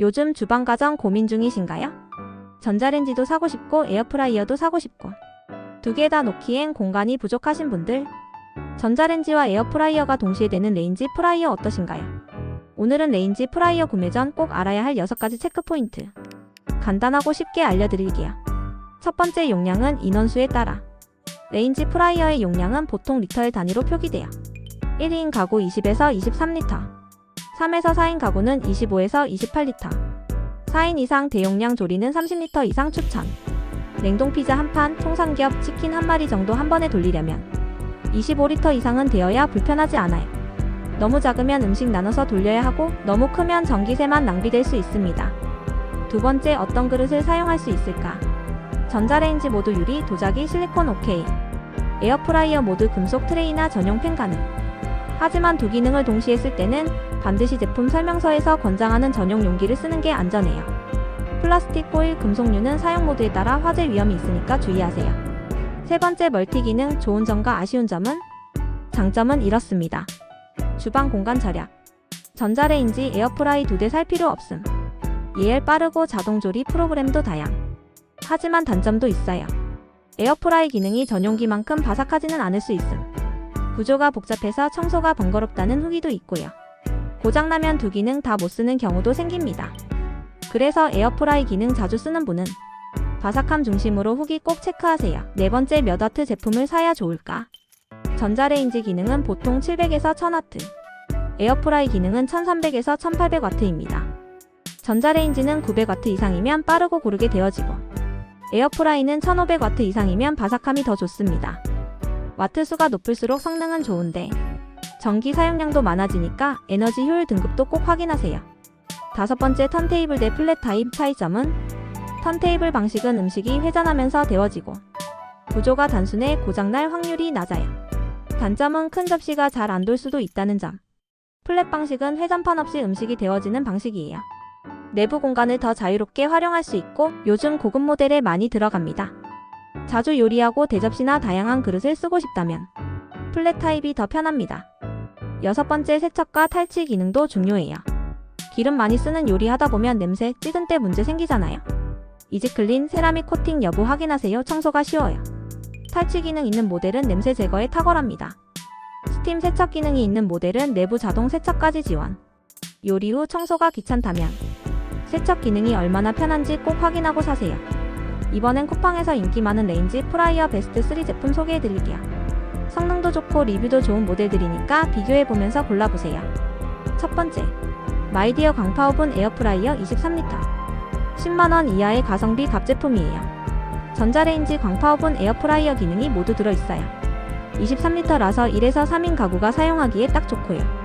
요즘 주방 가정 고민 중이신가요? 전자레인지도 사고 싶고 에어프라이어도 사고 싶고 두 개 다 놓기엔 공간이 부족하신 분들 전자레인지와 에어프라이어가 동시에 되는 레인지 프라이어 어떠신가요? 오늘은 레인지 프라이어 구매 전 꼭 알아야 할 6가지 체크 포인트 간단하고 쉽게 알려드릴게요. 첫 번째 용량은 인원수에 따라 레인지 프라이어의 용량은 보통 리터의 단위로 표기돼요. 1인 가구 20에서 23리터 3에서 4인 가구는 25에서 28리터 4인 이상 대용량 조리는 30리터 이상 추천 냉동 피자 한 판, 통삼겹, 치킨 한 마리 정도 한 번에 돌리려면 25리터 이상은 되어야 불편하지 않아요. 너무 작으면 음식 나눠서 돌려야 하고 너무 크면 전기세만 낭비될 수 있습니다. 두 번째 어떤 그릇을 사용할 수 있을까? 전자레인지 모두 유리, 도자기, 실리콘 오케이. 에어프라이어 모두 금속 트레이나 전용 팬 가능. 하지만 두 기능을 동시에 쓸 때는 반드시 제품 설명서에서 권장하는 전용 용기를 쓰는 게 안전해요. 플라스틱, 포일, 금속류는 사용 모드에 따라 화재 위험이 있으니까 주의하세요. 세 번째 멀티 기능 좋은 점과 아쉬운 점은 장점은 이렇습니다. 주방 공간 절약. 전자레인지 에어프라이 두 대 살 필요 없음. 예열 빠르고 자동 조리 프로그램도 다양. 하지만 단점도 있어요. 에어프라이 기능이 전용기만큼 바삭하지는 않을 수 있음. 구조가 복잡해서 청소가 번거롭다는 후기도 있고요. 고장나면 두 기능 다 못 쓰는 경우도 생깁니다. 그래서 에어프라이 기능 자주 쓰는 분은 바삭함 중심으로 후기 꼭 체크하세요. 네 번째 몇 와트 제품을 사야 좋을까? 전자레인지 기능은 보통 700에서 1000와트, 에어프라이 기능은 1300에서 1800와트입니다. 전자레인지는 900와트 이상이면 빠르고 고르게 데워지고, 에어프라이는 1500와트 이상이면 바삭함이 더 좋습니다. 와트 수가 높을수록 성능은 좋은데, 전기 사용량도 많아지니까 에너지 효율 등급도 꼭 확인하세요. 다섯 번째 턴테이블 대 플랫 타입 차이점은 턴테이블 방식은 음식이 회전하면서 데워지고 구조가 단순해 고장날 확률이 낮아요. 단점은 큰 접시가 잘 안 돌 수도 있다는 점. 플랫 방식은 회전판 없이 음식이 데워지는 방식이에요. 내부 공간을 더 자유롭게 활용할 수 있고 요즘 고급 모델에 많이 들어갑니다. 자주 요리하고 대접시나 다양한 그릇을 쓰고 싶다면 플랫 타입이 더 편합니다. 여섯 번째 세척과 탈취 기능도 중요해요. 기름 많이 쓰는 요리 하다 보면 냄새, 찌든 때 문제 생기잖아요. 이지클린 세라믹 코팅 여부 확인하세요. 청소가 쉬워요. 탈취 기능 있는 모델은 냄새 제거에 탁월합니다. 스팀 세척 기능이 있는 모델은 내부 자동 세척까지 지원. 요리 후 청소가 귀찮다면 세척 기능이 얼마나 편한지 꼭 확인하고 사세요. 이번엔 쿠팡에서 인기 많은 레인지 프라이어 베스트 3 제품 소개해 드릴게요. 성능도 좋고 리뷰도 좋은 모델들이니까 비교해 보면서 골라보세요. 첫 번째, 마이디어 광파 오븐 에어프라이어 23리터. 10만원 이하의 가성비 갑 제품이에요. 전자레인지 광파 오븐 에어프라이어 기능이 모두 들어있어요. 23리터라서 1에서 3인 가구가 사용하기에 딱 좋고요.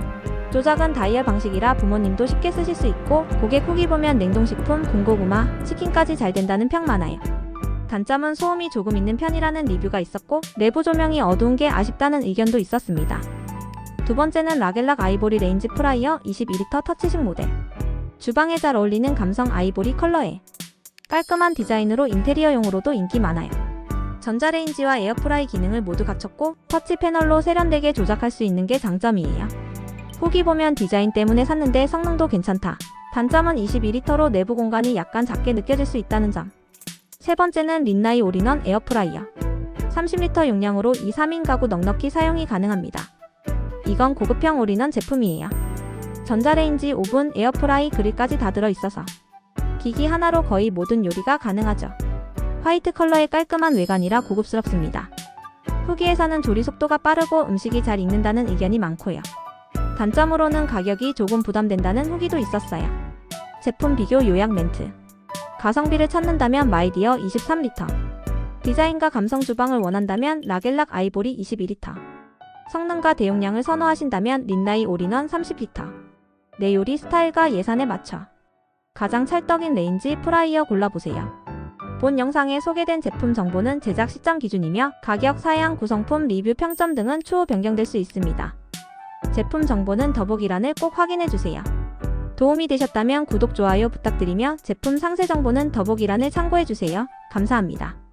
조작은 다이얼 방식이라 부모님도 쉽게 쓰실 수 있고 고객 후기 보면 냉동식품, 군고구마, 치킨까지 잘 된다는 평 많아요. 단점은 소음이 조금 있는 편이라는 리뷰가 있었고 내부 조명이 어두운 게 아쉽다는 의견도 있었습니다. 두 번째는 라겔락 아이보리 레인지 프라이어 22리터 터치식 모델. 주방에 잘 어울리는 감성 아이보리 컬러에 깔끔한 디자인으로 인테리어용으로도 인기 많아요. 전자레인지와 에어프라이 기능을 모두 갖췄고 터치 패널로 세련되게 조작할 수 있는 게 장점이에요. 후기 보면 디자인 때문에 샀는데 성능도 괜찮다. 단점은 22리터로 내부 공간이 약간 작게 느껴질 수 있다는 점. 세 번째는 린나이 올인원 에어프라이어. 30리터 용량으로 2, 3인 가구 넉넉히 사용이 가능합니다. 이건 고급형 올인원 제품이에요. 전자레인지, 오븐, 에어프라이, 그릴까지 다 들어있어서 기기 하나로 거의 모든 요리가 가능하죠. 화이트 컬러의 깔끔한 외관이라 고급스럽습니다. 후기에서는 조리 속도가 빠르고 음식이 잘 익는다는 의견이 많고요. 단점으로는 가격이 조금 부담된다는 후기도 있었어요. 제품 비교 요약 멘트. 가성비를 찾는다면 마이디어 23리터. 디자인과 감성 주방을 원한다면 라겔락 아이보리 21리터. 성능과 대용량을 선호하신다면 린나이 올인원 30리터. 내 요리 스타일과 예산에 맞춰. 가장 찰떡인 레인지 프라이어 골라보세요. 본 영상에 소개된 제품 정보는 제작 시점 기준이며 가격, 사양, 구성품, 리뷰, 평점 등은 추후 변경될 수 있습니다. 제품 정보는 더보기란을 꼭 확인해주세요. 도움이 되셨다면 구독, 좋아요 부탁드리며 제품 상세 정보는 더보기란을 참고해주세요. 감사합니다.